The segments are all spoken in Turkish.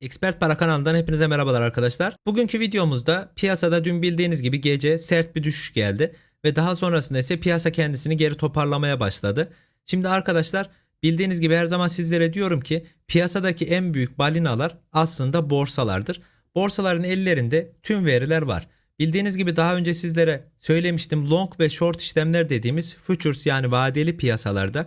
Expert Para kanalından hepinize merhabalar arkadaşlar. Bugünkü videomuzda piyasada dün bildiğiniz gibi gece sert bir düşüş geldi ve daha sonrasında ise piyasa kendisini geri toparlamaya başladı. Şimdi arkadaşlar bildiğiniz gibi her zaman sizlere diyorum ki piyasadaki en büyük balinalar aslında borsalardır. Borsaların ellerinde tüm veriler var. Bildiğiniz gibi daha önce sizlere söylemiştim long ve short işlemler dediğimiz futures yani vadeli piyasalarda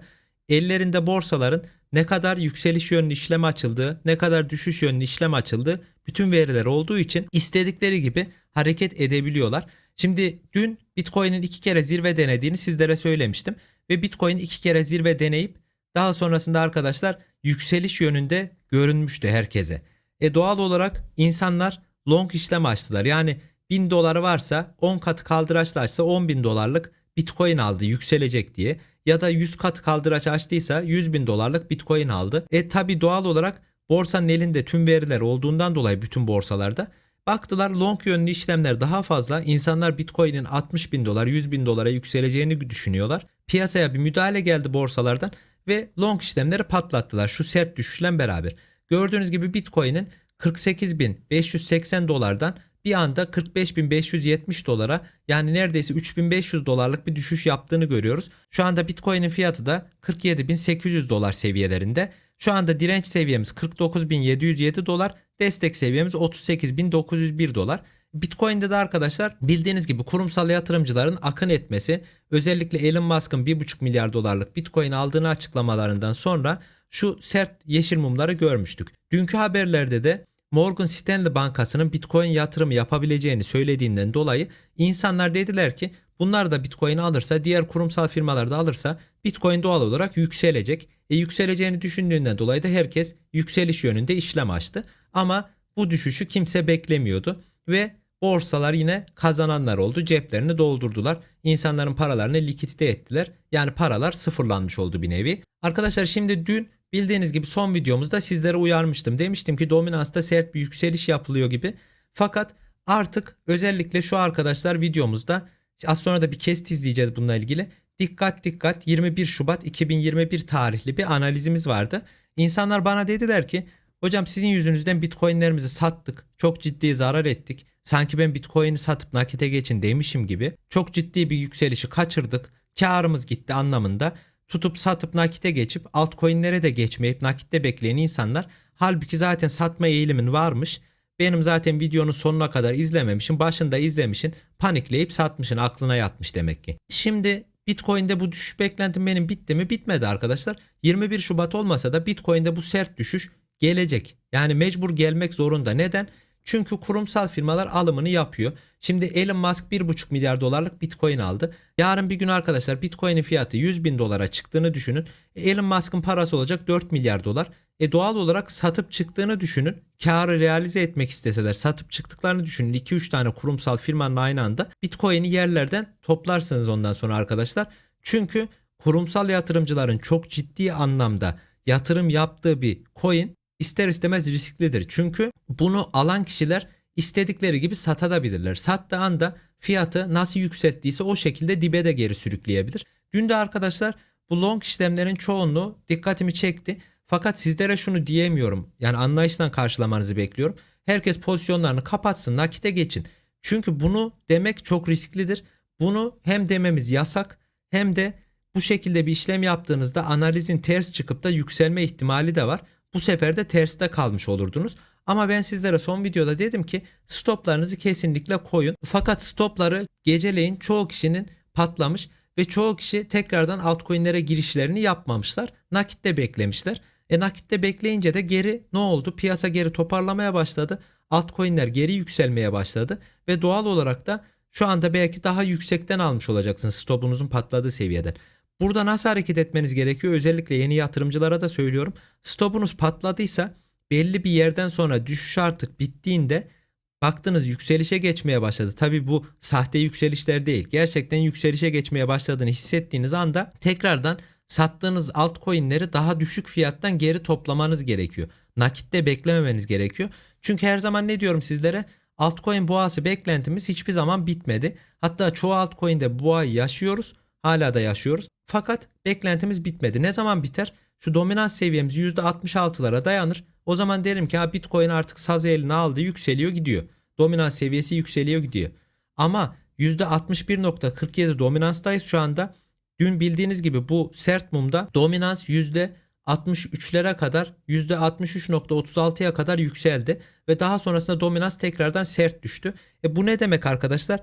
ellerinde borsaların ne kadar yükseliş yönlü işlem açıldığı, ne kadar düşüş yönlü işlem açıldığı bütün veriler olduğu için istedikleri gibi hareket edebiliyorlar. Şimdi dün Bitcoin'in iki kere zirve denediğini sizlere söylemiştim ve Bitcoin iki kere zirve deneyip daha sonrasında arkadaşlar yükseliş yönünde görünmüştü herkese. E doğal olarak insanlar long işlem açtılar. Yani 1000 doları varsa 10 katı kaldıraçla açsa 10 bin dolarlık Bitcoin aldı yükselecek diye. Ya da 100 kat kaldıraç açtıysa 100 bin dolarlık Bitcoin aldı. E tabi doğal olarak borsanın elinde tüm veriler olduğundan dolayı bütün borsalarda baktılar long yönlü işlemler daha fazla. İnsanlar Bitcoin'in 60 bin dolar 100 bin dolara yükseleceğini düşünüyorlar. Piyasaya bir müdahale geldi borsalardan ve long işlemleri patlattılar şu sert düşüşle beraber. Gördüğünüz gibi Bitcoin'in 48.580 dolardan bir anda 45.570 dolara yani neredeyse 3.500 dolarlık bir düşüş yaptığını görüyoruz. Şu anda Bitcoin'in fiyatı da 47.800 dolar seviyelerinde. Şu anda direnç seviyemiz 49.707 dolar, destek seviyemiz 38.901 dolar. Bitcoin'de de arkadaşlar bildiğiniz gibi kurumsal yatırımcıların akın etmesi özellikle Elon Musk'ın 1,5 milyar dolarlık Bitcoin aldığını açıklamalarından sonra şu sert yeşil mumları görmüştük. Dünkü haberlerde de Morgan Stanley Bankası'nın Bitcoin yatırımı yapabileceğini söylediğinden dolayı insanlar dediler ki bunlar da Bitcoin alırsa diğer kurumsal firmalar da alırsa Bitcoin doğal olarak yükselecek. E yükseleceğini düşündüğünden dolayı da herkes yükseliş yönünde işlem açtı. Ama bu düşüşü kimse beklemiyordu ve borsalar yine kazananlar oldu. Ceplerini doldurdular. İnsanların paralarını likidite ettiler. Yani paralar sıfırlanmış oldu bir nevi. Arkadaşlar şimdi dün Bildiğiniz gibi son videomuzda sizlere uyarmıştım. Demiştim ki dominansta sert bir yükseliş yapılıyor gibi. Fakat artık özellikle şu arkadaşlar videomuzda az sonra da bir kest izleyeceğiz bununla ilgili. Dikkat dikkat 21 Şubat 2021 tarihli bir analizimiz vardı. İnsanlar bana dediler ki hocam sizin yüzünüzden bitcoinlerimizi sattık. Çok ciddi zarar ettik. Sanki ben bitcoin'i satıp nakite geçin demişim gibi. Çok ciddi bir yükselişi kaçırdık. Karımız gitti anlamında tutup satıp nakite geçip altcoin'lere de geçmeyip nakitte bekleyen insanlar halbuki zaten satma eğilimin varmış. Benim zaten videonun sonuna kadar izlememişim. Başında izlemişin. Panikleyip satmışın. Aklına yatmış demek ki. Şimdi Bitcoin'de bu düşüş beklentim benim bitti mi? Bitmedi arkadaşlar. 21 Şubat olmasa da Bitcoin'de bu sert düşüş gelecek. Yani mecbur gelmek zorunda. Neden? Çünkü kurumsal firmalar alımını yapıyor. Şimdi Elon Musk 1,5 milyar dolarlık Bitcoin aldı. Yarın bir gün arkadaşlar Bitcoin'in fiyatı 100 bin dolara çıktığını düşünün. Elon Musk'ın parası olacak 4 milyar dolar. E doğal olarak satıp çıktığını düşünün. Karı realize etmek isteseler satıp çıktıklarını düşünün. 2-3 tane kurumsal firmanın aynı anda Bitcoin'i yerlerden toplarsınız ondan sonra arkadaşlar. Çünkü kurumsal yatırımcıların çok ciddi anlamda yatırım yaptığı bir coin ister istemez risklidir. Çünkü bunu alan kişiler istedikleri gibi satabilirler. Sattığı anda fiyatı nasıl yükselttiyse o şekilde dibe de geri sürükleyebilir. Dün de arkadaşlar bu long işlemlerin çoğunluğu dikkatimi çekti. Fakat sizlere şunu diyemiyorum. Yani anlayışla karşılamanızı bekliyorum. Herkes pozisyonlarını kapatsın, nakite geçin. Çünkü bunu demek çok risklidir. Bunu hem dememiz yasak hem de bu şekilde bir işlem yaptığınızda analizin ters çıkıp da yükselme ihtimali de var. Bu sefer de terste kalmış olurdunuz. Ama ben sizlere son videoda dedim ki stoplarınızı kesinlikle koyun. Fakat stopları geceleyin çoğu kişinin patlamış ve çoğu kişi tekrardan altcoin'lere girişlerini yapmamışlar. Nakitte beklemişler. E nakitte bekleyince de geri ne oldu? Piyasa geri toparlamaya başladı. Altcoin'ler geri yükselmeye başladı ve doğal olarak da şu anda belki daha yüksekten almış olacaksınız stopunuzun patladığı seviyeden. Burada nasıl hareket etmeniz gerekiyor? Özellikle yeni yatırımcılara da söylüyorum. Stopunuz patladıysa belli bir yerden sonra düşüş artık bittiğinde baktınız yükselişe geçmeye başladı. Tabi bu sahte yükselişler değil. Gerçekten yükselişe geçmeye başladığını hissettiğiniz anda tekrardan sattığınız altcoin'leri daha düşük fiyattan geri toplamanız gerekiyor. Nakitte beklememeniz gerekiyor. Çünkü her zaman ne diyorum sizlere? Altcoin boğası beklentimiz hiçbir zaman bitmedi. Hatta çoğu altcoin'de boğayı yaşıyoruz. Hala da yaşıyoruz. Fakat beklentimiz bitmedi. Ne zaman biter? Şu dominans seviyemiz %66'lara dayanır. O zaman derim ki ha Bitcoin artık saz eline aldı yükseliyor gidiyor. Dominans seviyesi yükseliyor gidiyor. Ama %61.47 dominanstayız şu anda. Dün bildiğiniz gibi bu sert mumda dominans %63'lere kadar %63.36'ya kadar yükseldi ve daha sonrasında dominans tekrardan sert düştü. E bu ne demek arkadaşlar?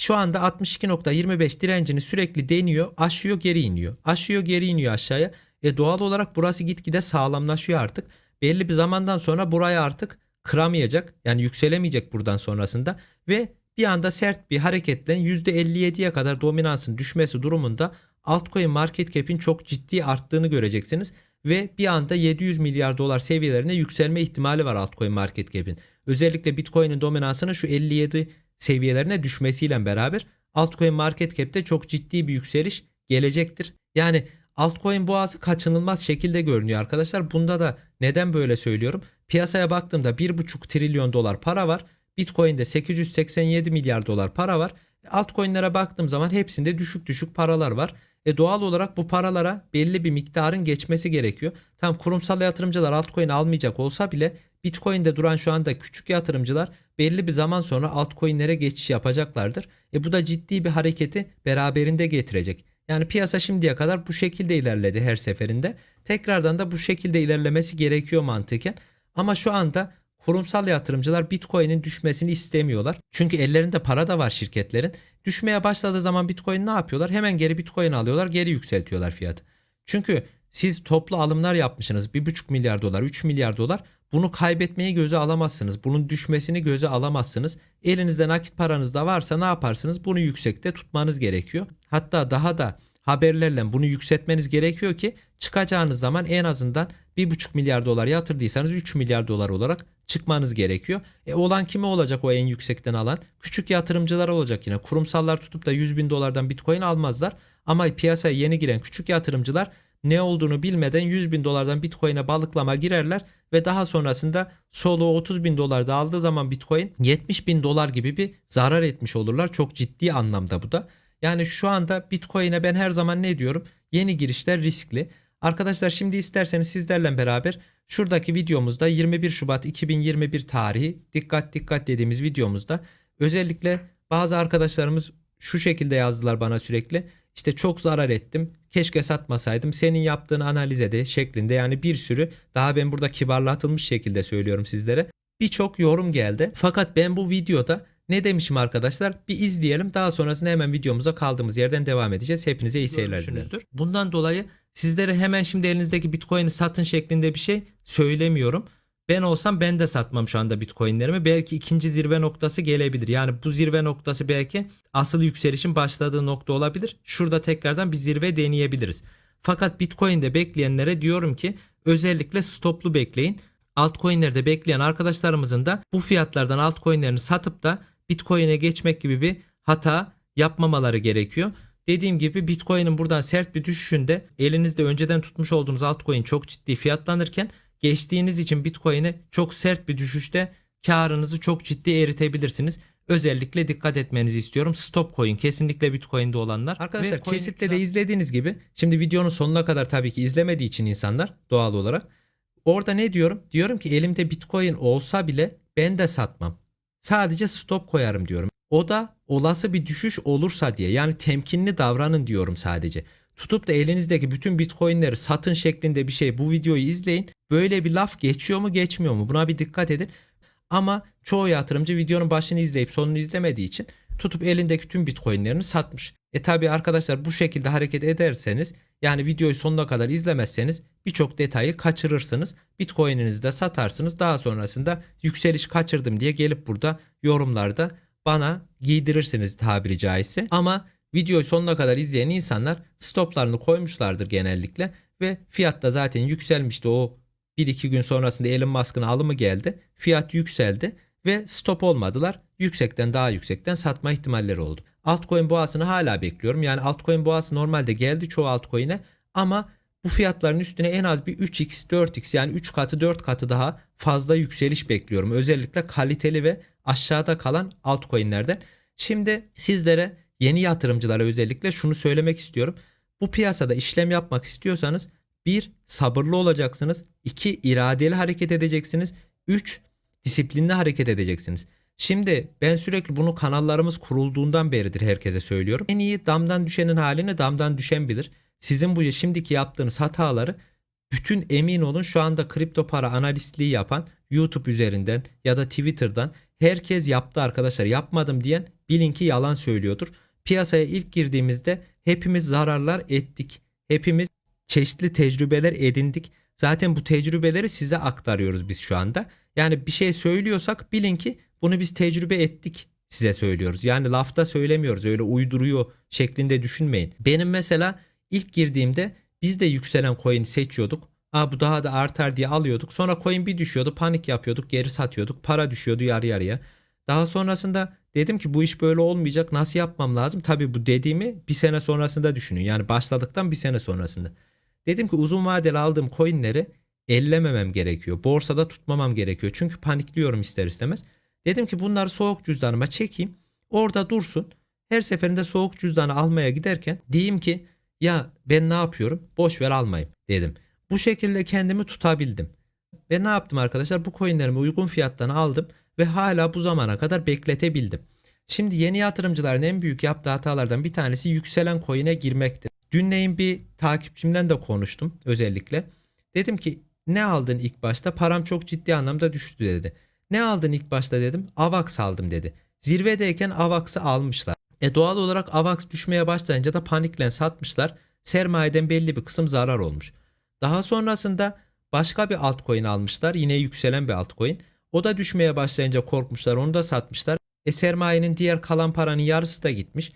Şu anda 62.25 direncini sürekli deniyor, aşıyor, geri iniyor. Aşıyor, geri iniyor aşağıya. E doğal olarak burası gitgide sağlamlaşıyor artık. Belli bir zamandan sonra burayı artık kıramayacak. Yani yükselemeyecek buradan sonrasında ve bir anda sert bir hareketle %57'ye kadar dominansın düşmesi durumunda altcoin market cap'in çok ciddi arttığını göreceksiniz ve bir anda 700 milyar dolar seviyelerine yükselme ihtimali var altcoin market cap'in. Özellikle Bitcoin'in dominansının şu 57 seviyelerine düşmesiyle beraber altcoin market cap'te çok ciddi bir yükseliş gelecektir. Yani altcoin boğazı kaçınılmaz şekilde görünüyor arkadaşlar. Bunda da neden böyle söylüyorum? Piyasaya baktığımda 1,5 trilyon dolar para var. Bitcoin'de 887 milyar dolar para var. Altcoin'lere baktığım zaman hepsinde düşük düşük paralar var. E doğal olarak bu paralara belli bir miktarın geçmesi gerekiyor. Tam kurumsal yatırımcılar altcoin almayacak olsa bile Bitcoin'de duran şu anda küçük yatırımcılar belli bir zaman sonra altcoin'lere geçiş yapacaklardır. E bu da ciddi bir hareketi beraberinde getirecek. Yani piyasa şimdiye kadar bu şekilde ilerledi her seferinde. Tekrardan da bu şekilde ilerlemesi gerekiyor mantıken. Ama şu anda kurumsal yatırımcılar Bitcoin'in düşmesini istemiyorlar. Çünkü ellerinde para da var şirketlerin. Düşmeye başladığı zaman Bitcoin ne yapıyorlar? Hemen geri Bitcoin alıyorlar, geri yükseltiyorlar fiyatı. Çünkü siz toplu alımlar yapmışsınız. 1,5 milyar dolar, 3 milyar dolar. Bunu kaybetmeyi göze alamazsınız. Bunun düşmesini göze alamazsınız. Elinizde nakit paranız da varsa ne yaparsınız? Bunu yüksekte tutmanız gerekiyor. Hatta daha da haberlerle bunu yükseltmeniz gerekiyor ki çıkacağınız zaman en azından 1,5 milyar dolar yatırdıysanız 3 milyar dolar olarak çıkmanız gerekiyor. E olan kime olacak o en yüksekten alan? Küçük yatırımcılar olacak yine. Kurumsallar tutup da 100 bin dolardan bitcoin almazlar. Ama piyasaya yeni giren küçük yatırımcılar ne olduğunu bilmeden 100 bin dolardan bitcoin'e balıklama girerler ve daha sonrasında soluğu 30 bin dolarda aldığı zaman bitcoin 70 bin dolar gibi bir zarar etmiş olurlar. Çok ciddi anlamda bu da. Yani şu anda bitcoin'e ben her zaman ne diyorum? Yeni girişler riskli. Arkadaşlar şimdi isterseniz sizlerle beraber şuradaki videomuzda 21 Şubat 2021 tarihi dikkat dikkat dediğimiz videomuzda özellikle bazı arkadaşlarımız şu şekilde yazdılar bana sürekli. İşte çok zarar ettim. Keşke satmasaydım. Senin yaptığın analize de şeklinde yani bir sürü daha ben burada kibarlatılmış şekilde söylüyorum sizlere. Birçok yorum geldi. Fakat ben bu videoda ne demişim arkadaşlar? Bir izleyelim. Daha sonrasında hemen videomuza kaldığımız yerden devam edeceğiz. Hepinize iyi seyirler dilerim. Bundan dolayı sizlere hemen şimdi elinizdeki Bitcoin'i satın şeklinde bir şey söylemiyorum. Ben olsam ben de satmam şu anda Bitcoin'lerimi. Belki ikinci zirve noktası gelebilir. Yani bu zirve noktası belki asıl yükselişin başladığı nokta olabilir. Şurada tekrardan bir zirve deneyebiliriz. Fakat Bitcoin'de bekleyenlere diyorum ki özellikle stoplu bekleyin. Altcoin'lerde bekleyen arkadaşlarımızın da bu fiyatlardan altcoin'lerini satıp da Bitcoin'e geçmek gibi bir hata yapmamaları gerekiyor. Dediğim gibi Bitcoin'in buradan sert bir düşüşünde elinizde önceden tutmuş olduğunuz altcoin çok ciddi fiyatlanırken geçtiğiniz için Bitcoin'e çok sert bir düşüşte karınızı çok ciddi eritebilirsiniz. Özellikle dikkat etmenizi istiyorum. Stop coin kesinlikle Bitcoin'de olanlar. Arkadaşlar Ve coin kesitte de izlediğiniz gibi şimdi videonun sonuna kadar tabii ki izlemediği için insanlar doğal olarak orada ne diyorum? Diyorum ki elimde Bitcoin olsa bile ben de satmam. Sadece stop koyarım diyorum. O da olası bir düşüş olursa diye yani temkinli davranın diyorum sadece. Tutup da elinizdeki bütün bitcoinleri satın şeklinde bir şey bu videoyu izleyin. Böyle bir laf geçiyor mu geçmiyor mu buna bir dikkat edin. Ama çoğu yatırımcı videonun başını izleyip sonunu izlemediği için tutup elindeki tüm bitcoinlerini satmış. E tabi arkadaşlar bu şekilde hareket ederseniz yani videoyu sonuna kadar izlemezseniz birçok detayı kaçırırsınız. Bitcoin'inizi de satarsınız. Daha sonrasında yükseliş kaçırdım diye gelip burada yorumlarda bana giydirirsiniz tabiri caizse. Ama videoyu sonuna kadar izleyen insanlar stoplarını koymuşlardır genellikle ve fiyat da zaten yükselmişti. O 1-2 gün sonrasında Elon Musk'ın alımı geldi. Fiyat yükseldi ve stop olmadılar. Yüksekten daha yüksekten satma ihtimalleri oldu. Altcoin boğasını hala bekliyorum. Yani altcoin boğası normalde geldi çoğu altcoin'e ama bu fiyatların üstüne en az bir 3x 4x yani 3 katı 4 katı daha fazla yükseliş bekliyorum. Özellikle kaliteli ve aşağıda kalan altcoin'lerde. Şimdi sizlere yeni yatırımcılara özellikle şunu söylemek istiyorum. Bu piyasada işlem yapmak istiyorsanız Bir, sabırlı olacaksınız. İki, iradeli hareket edeceksiniz. Üç, disiplinli hareket edeceksiniz. Şimdi ben sürekli bunu kanallarımız kurulduğundan beridir herkese söylüyorum. En iyi damdan düşenin halini damdan düşen bilir. Sizin bu şimdiki yaptığınız hataları bütün emin olun şu anda kripto para analistliği yapan YouTube üzerinden ya da Twitter'dan herkes yaptı arkadaşlar. Yapmadım diyen bilin ki yalan söylüyordur. Piyasaya ilk girdiğimizde hepimiz zararlar ettik. Hepimiz çeşitli tecrübeler edindik. Zaten bu tecrübeleri size aktarıyoruz biz şu anda. Yani bir şey söylüyorsak bilin ki bunu biz tecrübe ettik size söylüyoruz. Yani lafta söylemiyoruz öyle uyduruyor şeklinde düşünmeyin. Benim mesela ilk girdiğimde biz de yükselen coin seçiyorduk. Aa bu daha da artar diye alıyorduk. Sonra coin bir düşüyordu panik yapıyorduk geri satıyorduk. Para düşüyordu yarı yarıya. Daha sonrasında dedim ki bu iş böyle olmayacak nasıl yapmam lazım? Tabi bu dediğimi bir sene sonrasında düşünün. Yani başladıktan bir sene sonrasında. Dedim ki uzun vadeli aldığım coinleri ellememem gerekiyor. Borsada tutmamam gerekiyor. Çünkü panikliyorum ister istemez. Dedim ki bunları soğuk cüzdanıma çekeyim. Orada dursun. Her seferinde soğuk cüzdanı almaya giderken diyeyim ki ya ben ne yapıyorum? Boş ver almayayım dedim. Bu şekilde kendimi tutabildim. Ve ne yaptım arkadaşlar? Bu coinlerimi uygun fiyattan aldım ve hala bu zamana kadar bekletebildim. Şimdi yeni yatırımcıların en büyük yaptığı hatalardan bir tanesi yükselen coin'e girmektir. Dünleyin bir takipçimden de konuştum özellikle. Dedim ki ne aldın ilk başta? Param çok ciddi anlamda düştü dedi. Ne aldın ilk başta dedim. AVAX aldım dedi. Zirvedeyken AVAX'ı almışlar. E doğal olarak AVAX düşmeye başlayınca da panikle satmışlar. Sermayeden belli bir kısım zarar olmuş. Daha sonrasında başka bir altcoin almışlar. Yine yükselen bir altcoin. O da düşmeye başlayınca korkmuşlar onu da satmışlar. E sermayenin diğer kalan paranın yarısı da gitmiş.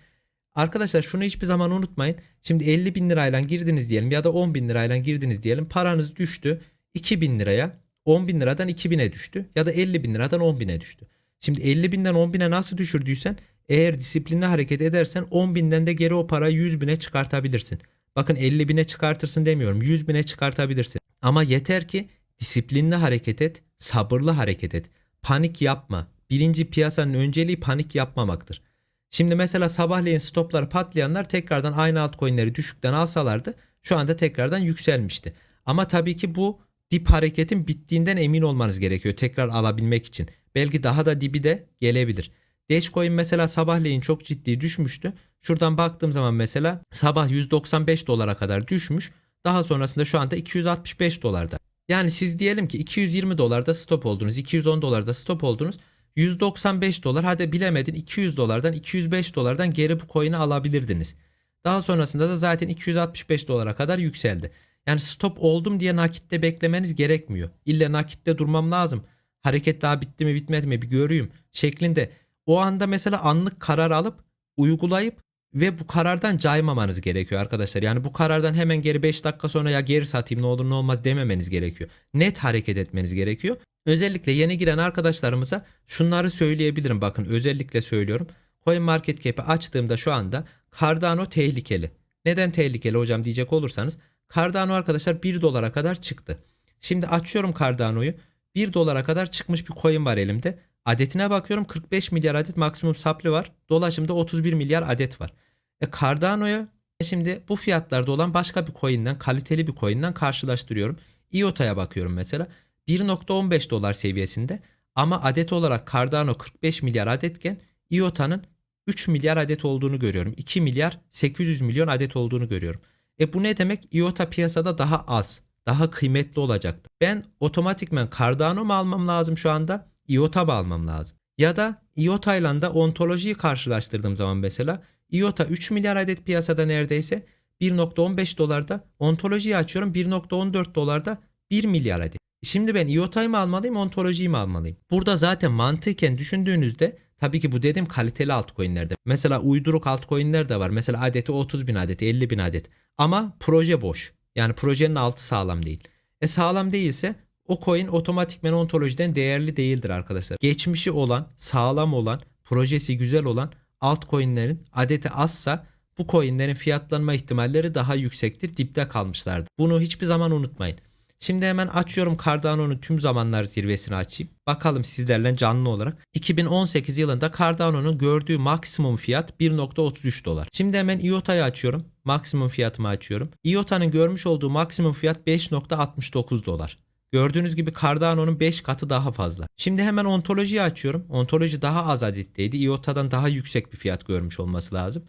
Arkadaşlar şunu hiçbir zaman unutmayın. Şimdi 50 bin lirayla girdiniz diyelim ya da 10 bin lirayla girdiniz diyelim. Paranız düştü 2 bin liraya. 10 bin liradan 2 bine düştü. Ya da 50 bin liradan 10 bine düştü. Şimdi 50 binden 10 bine nasıl düşürdüysen eğer disiplinli hareket edersen 10 binden de geri o parayı 100 bine çıkartabilirsin. Bakın 50 bine çıkartırsın demiyorum 100 bine çıkartabilirsin. Ama yeter ki disiplinli hareket et, sabırlı hareket et. Panik yapma. Birinci piyasanın önceliği panik yapmamaktır. Şimdi mesela sabahleyin stopları patlayanlar tekrardan aynı altcoin'leri düşükten alsalardı şu anda tekrardan yükselmişti. Ama tabii ki bu dip hareketin bittiğinden emin olmanız gerekiyor tekrar alabilmek için. Belki daha da dibi de gelebilir. Dogecoin mesela sabahleyin çok ciddi düşmüştü. Şuradan baktığım zaman mesela sabah 195 dolara kadar düşmüş. Daha sonrasında şu anda 265 dolarda. Yani siz diyelim ki 220 dolarda stop oldunuz, 210 dolarda stop oldunuz. 195 dolar hadi bilemedin 200 dolardan 205 dolardan geri bu coin'i alabilirdiniz. Daha sonrasında da zaten 265 dolara kadar yükseldi. Yani stop oldum diye nakitte beklemeniz gerekmiyor. İlle nakitte durmam lazım. Hareket daha bitti mi bitmedi mi bir göreyim şeklinde. O anda mesela anlık karar alıp uygulayıp ve bu karardan caymamanız gerekiyor arkadaşlar. Yani bu karardan hemen geri 5 dakika sonra ya geri satayım ne olur ne olmaz dememeniz gerekiyor. Net hareket etmeniz gerekiyor. Özellikle yeni giren arkadaşlarımıza şunları söyleyebilirim. Bakın özellikle söylüyorum. Coin Market Cap'i açtığımda şu anda Cardano tehlikeli. Neden tehlikeli hocam diyecek olursanız Cardano arkadaşlar 1 dolara kadar çıktı. Şimdi açıyorum Cardano'yu. 1 dolara kadar çıkmış bir coin var elimde. Adetine bakıyorum 45 milyar adet maksimum supply var. Dolaşımda 31 milyar adet var. E Cardano'ya şimdi bu fiyatlarda olan başka bir coin'den kaliteli bir coin'den karşılaştırıyorum. IOTA'ya bakıyorum mesela. 1.15 dolar seviyesinde ama adet olarak Cardano 45 milyar adetken IOTA'nın 3 milyar adet olduğunu görüyorum. 2 milyar 800 milyon adet olduğunu görüyorum. E bu ne demek? IOTA piyasada daha az, daha kıymetli olacaktı. Ben otomatikmen Cardano mu almam lazım şu anda? IOTA mı almam lazım? Ya da IOTA ile de ontolojiyi karşılaştırdığım zaman mesela IOTA 3 milyar adet piyasada neredeyse 1.15 dolarda ontolojiyi açıyorum 1.14 dolarda 1 milyar adet. Şimdi ben IOTA'yı mı almalıyım ontolojiyi mi almalıyım? Burada zaten mantıken düşündüğünüzde tabii ki bu dedim kaliteli altcoin'lerde. Mesela uyduruk altcoin'ler de var. Mesela adeti 30 bin adet 50 bin adet. Ama proje boş. Yani projenin altı sağlam değil. E sağlam değilse o coin otomatikmen ontolojiden değerli değildir arkadaşlar. Geçmişi olan, sağlam olan, projesi güzel olan altcoin'lerin adeti azsa bu coin'lerin fiyatlanma ihtimalleri daha yüksektir. Dipte kalmışlardır. Bunu hiçbir zaman unutmayın. Şimdi hemen açıyorum Cardano'nun tüm zamanlar zirvesini açayım. Bakalım sizlerle canlı olarak. 2018 yılında Cardano'nun gördüğü maksimum fiyat 1.33 dolar. Şimdi hemen IOTA'yı açıyorum. Maksimum fiyatımı açıyorum. IOTA'nın görmüş olduğu maksimum fiyat 5.69 dolar. Gördüğünüz gibi Cardano'nun 5 katı daha fazla. Şimdi hemen ontolojiyi açıyorum. Ontoloji daha az adetteydi. IOTA'dan daha yüksek bir fiyat görmüş olması lazım.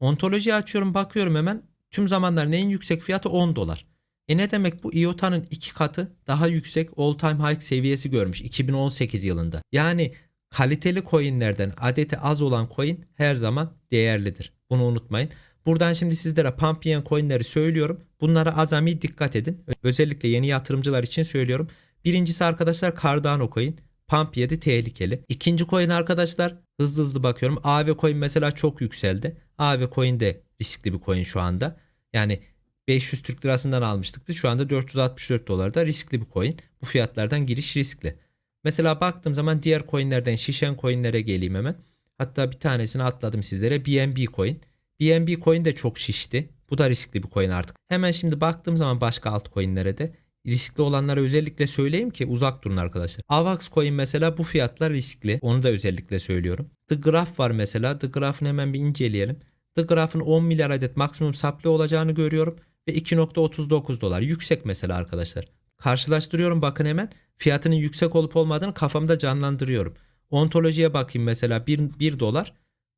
Ontolojiyi açıyorum bakıyorum hemen. Tüm zamanların en yüksek fiyatı 10 dolar. E ne demek bu IOTA'nın iki katı daha yüksek all time high seviyesi görmüş 2018 yılında. Yani kaliteli coinlerden adeti az olan coin her zaman değerlidir. Bunu unutmayın. Buradan şimdi sizlere pump yiyen coinleri söylüyorum. Bunlara azami dikkat edin. Özellikle yeni yatırımcılar için söylüyorum. Birincisi arkadaşlar Cardano coin. Pump 7 tehlikeli. İkinci coin arkadaşlar hızlı hızlı bakıyorum. AV coin mesela çok yükseldi. AV coin de riskli bir coin şu anda. Yani 500 Türk lirasından almıştık biz. Şu anda 464 dolarda riskli bir coin. Bu fiyatlardan giriş riskli. Mesela baktığım zaman diğer coinlerden şişen coinlere geleyim hemen. Hatta bir tanesini atladım sizlere. BNB coin. BNB coin de çok şişti. Bu da riskli bir coin artık. Hemen şimdi baktığım zaman başka altcoin'lere de riskli olanlara özellikle söyleyeyim ki uzak durun arkadaşlar. Avax coin mesela bu fiyatlar riskli. Onu da özellikle söylüyorum. The Graph var mesela. The Graph'ını hemen bir inceleyelim. The Graph'ın 10 milyar adet maksimum supply olacağını görüyorum ve 2.39 dolar. Yüksek mesela arkadaşlar. Karşılaştırıyorum bakın hemen. Fiyatının yüksek olup olmadığını kafamda canlandırıyorum. Ontolojiye bakayım mesela 1, 1 dolar.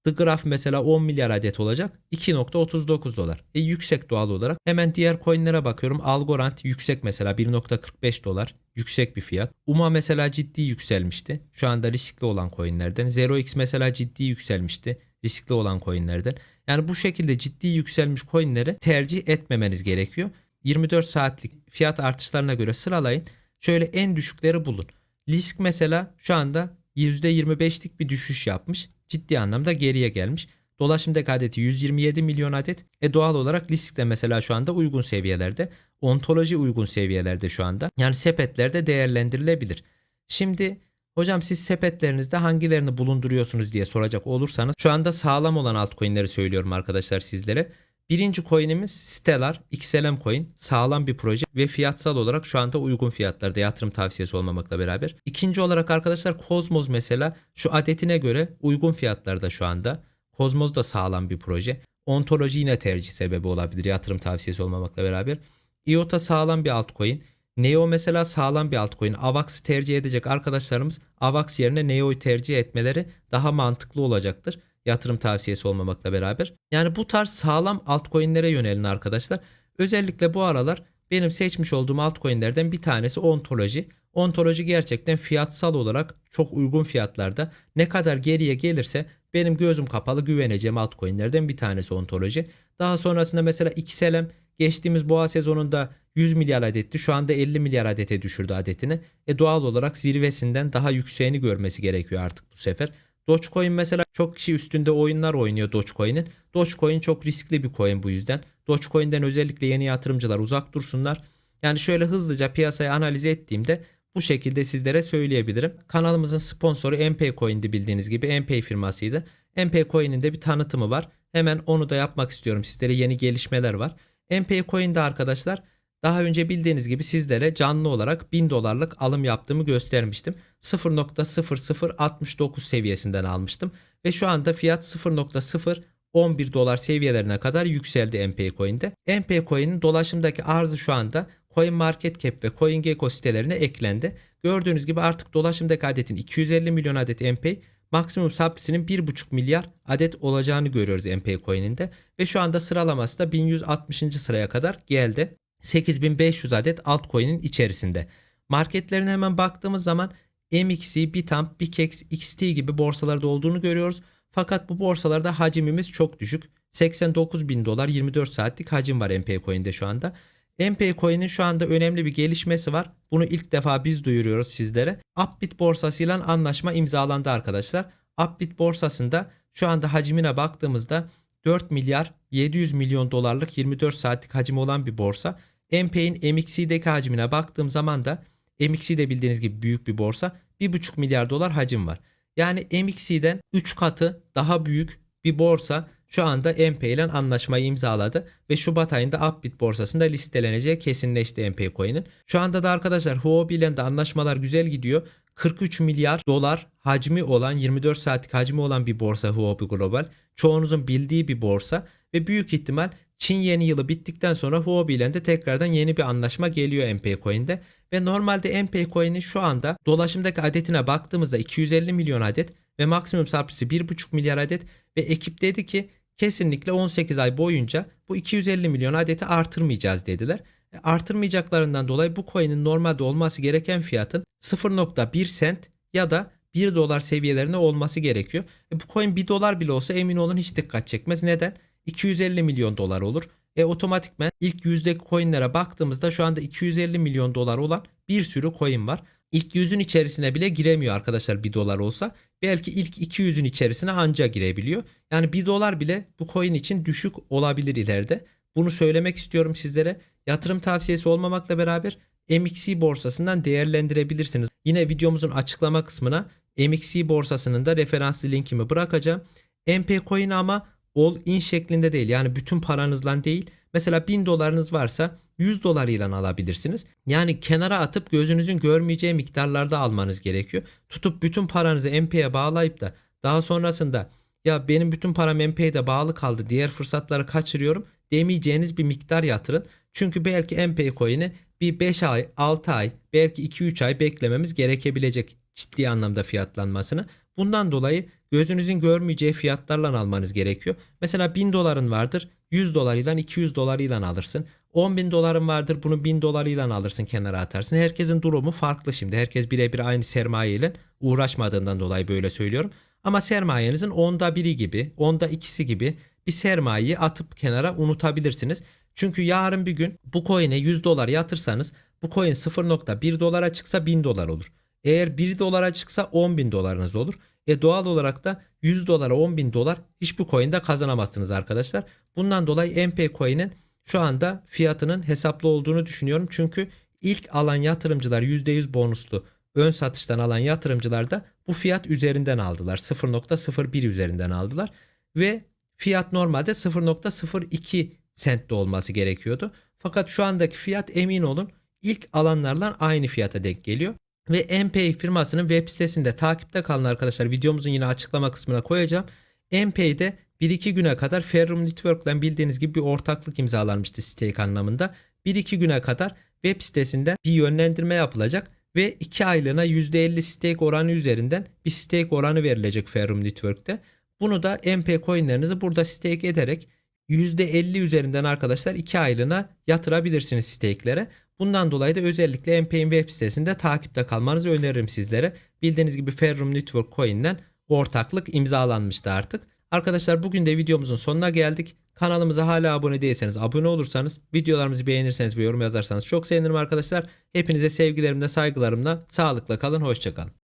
The Graph mesela 10 milyar adet olacak. 2.39 dolar. E yüksek doğal olarak. Hemen diğer coinlere bakıyorum. Algorand yüksek mesela 1.45 dolar. Yüksek bir fiyat. UMA mesela ciddi yükselmişti. Şu anda riskli olan coinlerden. 0x mesela ciddi yükselmişti. Riskli olan coinlerden. Yani bu şekilde ciddi yükselmiş coinleri tercih etmemeniz gerekiyor. 24 saatlik fiyat artışlarına göre sıralayın. Şöyle en düşükleri bulun. Lisk mesela şu anda %25'lik bir düşüş yapmış. Ciddi anlamda geriye gelmiş. Dolaşımdaki adeti 127 milyon adet. E doğal olarak Lisk de mesela şu anda uygun seviyelerde. Ontoloji uygun seviyelerde şu anda. Yani sepetlerde değerlendirilebilir. Şimdi hocam siz sepetlerinizde hangilerini bulunduruyorsunuz diye soracak olursanız şu anda sağlam olan altcoin'leri söylüyorum arkadaşlar sizlere. Birinci coin'imiz Stellar XLM coin. Sağlam bir proje ve fiyatsal olarak şu anda uygun fiyatlarda yatırım tavsiyesi olmamakla beraber. İkinci olarak arkadaşlar Cosmos mesela şu adetine göre uygun fiyatlarda şu anda. Cosmos da sağlam bir proje. Ontoloji yine tercih sebebi olabilir yatırım tavsiyesi olmamakla beraber. IOTA sağlam bir altcoin. Neo mesela sağlam bir altcoin. AVAX'ı tercih edecek arkadaşlarımız AVAX yerine Neo'yu tercih etmeleri daha mantıklı olacaktır yatırım tavsiyesi olmamakla beraber. Yani bu tarz sağlam altcoin'lere yönelin arkadaşlar. Özellikle bu aralar benim seçmiş olduğum altcoin'lerden bir tanesi ontoloji. Ontoloji gerçekten fiyatsal olarak çok uygun fiyatlarda. Ne kadar geriye gelirse benim gözüm kapalı güveneceğim altcoin'lerden bir tanesi ontoloji. Daha sonrasında mesela XLM geçtiğimiz boğa sezonunda 100 milyar adetti. Şu anda 50 milyar adete düşürdü adetini. E doğal olarak zirvesinden daha yükseğini görmesi gerekiyor artık bu sefer. Dogecoin mesela çok kişi üstünde oyunlar oynuyor Dogecoin'in. Dogecoin çok riskli bir coin bu yüzden. Dogecoin'den özellikle yeni yatırımcılar uzak dursunlar. Yani şöyle hızlıca piyasayı analiz ettiğimde bu şekilde sizlere söyleyebilirim. Kanalımızın sponsoru MP Coin'di bildiğiniz gibi MP firmasıydı. MP Coin'in de bir tanıtımı var. Hemen onu da yapmak istiyorum. Sizlere yeni gelişmeler var. MP Coin'de arkadaşlar daha önce bildiğiniz gibi sizlere canlı olarak 1000 dolarlık alım yaptığımı göstermiştim. 0.0069 seviyesinden almıştım. Ve şu anda fiyat 0.011 dolar seviyelerine kadar yükseldi MP Coin'de. MP Coin'in dolaşımdaki arzı şu anda CoinMarketCap ve CoinGecko sitelerine eklendi. Gördüğünüz gibi artık dolaşımdaki adetin 250 milyon adet MP maksimum supply'sinin 1,5 milyar adet olacağını görüyoruz MP Coin'in de. Ve şu anda sıralaması da 1160. sıraya kadar geldi. 8500 adet altcoin'in içerisinde. Marketlerine hemen baktığımız zaman MXC, Bitamp, Bikex, XT gibi borsalarda olduğunu görüyoruz. Fakat bu borsalarda hacimimiz çok düşük. 89 bin dolar 24 saatlik hacim var MP Coin'de şu anda. MP Coin'in şu anda önemli bir gelişmesi var. Bunu ilk defa biz duyuruyoruz sizlere. Upbit borsasıyla anlaşma imzalandı arkadaşlar. Upbit borsasında şu anda hacmine baktığımızda 4 milyar 700 milyon dolarlık 24 saatlik hacmi olan bir borsa. MP'in MXC'deki hacmine baktığım zaman da MXC de bildiğiniz gibi büyük bir borsa. 1,5 milyar dolar hacim var. Yani MXC'den 3 katı daha büyük bir borsa şu anda MP ile anlaşmayı imzaladı ve Şubat ayında Upbit borsasında listeleneceği kesinleşti MP coin'in. Şu anda da arkadaşlar Huobi ile de anlaşmalar güzel gidiyor. 43 milyar dolar hacmi olan 24 saatlik hacmi olan bir borsa Huobi Global. Çoğunuzun bildiği bir borsa ve büyük ihtimal Çin yeni yılı bittikten sonra Huobi ile de tekrardan yeni bir anlaşma geliyor MP Coin'de. Ve normalde MP Coin'in şu anda dolaşımdaki adetine baktığımızda 250 milyon adet ve maksimum supply'si 1,5 milyar adet ve ekip dedi ki kesinlikle 18 ay boyunca bu 250 milyon adeti artırmayacağız dediler. E, artırmayacaklarından dolayı bu coin'in normalde olması gereken fiyatın 0.1 sent ya da 1 dolar seviyelerinde olması gerekiyor. E, bu coin 1 dolar bile olsa emin olun hiç dikkat çekmez. Neden? 250 milyon dolar olur. E otomatikmen ilk yüzdeki coinlere baktığımızda şu anda 250 milyon dolar olan bir sürü coin var. İlk yüzün içerisine bile giremiyor arkadaşlar 1 dolar olsa. Belki ilk 200'ün içerisine anca girebiliyor. Yani 1 dolar bile bu coin için düşük olabilir ileride. Bunu söylemek istiyorum sizlere. Yatırım tavsiyesi olmamakla beraber MXC borsasından değerlendirebilirsiniz. Yine videomuzun açıklama kısmına MXC borsasının da referanslı linkimi bırakacağım. MP coin ama all in şeklinde değil. Yani bütün paranızla değil. Mesela 1000 dolarınız varsa 100 dolar ile alabilirsiniz. Yani kenara atıp gözünüzün görmeyeceği miktarlarda almanız gerekiyor. Tutup bütün paranızı MP'ye bağlayıp da daha sonrasında ya benim bütün param MP'ye bağlı kaldı diğer fırsatları kaçırıyorum demeyeceğiniz bir miktar yatırın. Çünkü belki MP coin'i bir 5 ay, 6 ay, belki 2-3 ay beklememiz gerekebilecek ciddi anlamda fiyatlanmasını. Bundan dolayı gözünüzün görmeyeceği fiyatlarla almanız gerekiyor. Mesela 1000 doların vardır 100 dolarıyla 200 dolarıyla alırsın. 10 bin doların vardır bunu 1000 dolarıyla alırsın kenara atarsın. Herkesin durumu farklı şimdi. Herkes birebir aynı sermaye ile uğraşmadığından dolayı böyle söylüyorum. Ama sermayenizin onda biri gibi, onda ikisi gibi bir sermayeyi atıp kenara unutabilirsiniz. Çünkü yarın bir gün bu coin'e 100 dolar yatırsanız bu coin 0.1 dolara çıksa 1000 dolar olur. Eğer 1 dolara çıksa 10 bin dolarınız olur. E doğal olarak da 100 dolara 10 bin dolar hiçbir coin'de kazanamazsınız arkadaşlar. Bundan dolayı MP coin'in şu anda fiyatının hesaplı olduğunu düşünüyorum. Çünkü ilk alan yatırımcılar %100 bonuslu ön satıştan alan yatırımcılar da bu fiyat üzerinden aldılar. 0.01 üzerinden aldılar. Ve fiyat normalde 0.02 sentte olması gerekiyordu. Fakat şu andaki fiyat emin olun ilk alanlarla aynı fiyata denk geliyor. Ve MPay firmasının web sitesinde takipte kalın arkadaşlar. Videomuzun yine açıklama kısmına koyacağım. MPay'de 1-2 güne kadar Ferrum Network ile bildiğiniz gibi bir ortaklık imzalanmıştı stake anlamında. 1-2 güne kadar web sitesinden bir yönlendirme yapılacak ve 2 aylığına %50 stake oranı üzerinden bir stake oranı verilecek Ferrum Network'te. Bunu da MP coinlerinizi burada stake ederek %50 üzerinden arkadaşlar 2 aylığına yatırabilirsiniz stake'lere. Bundan dolayı da özellikle MP'in web sitesinde takipte kalmanızı öneririm sizlere. Bildiğiniz gibi Ferrum Network Coin'den ortaklık imzalanmıştı artık. Arkadaşlar bugün de videomuzun sonuna geldik. Kanalımıza hala abone değilseniz abone olursanız, videolarımızı beğenirseniz ve yorum yazarsanız çok sevinirim arkadaşlar. Hepinize sevgilerimle, saygılarımla, sağlıkla kalın, hoşçakalın.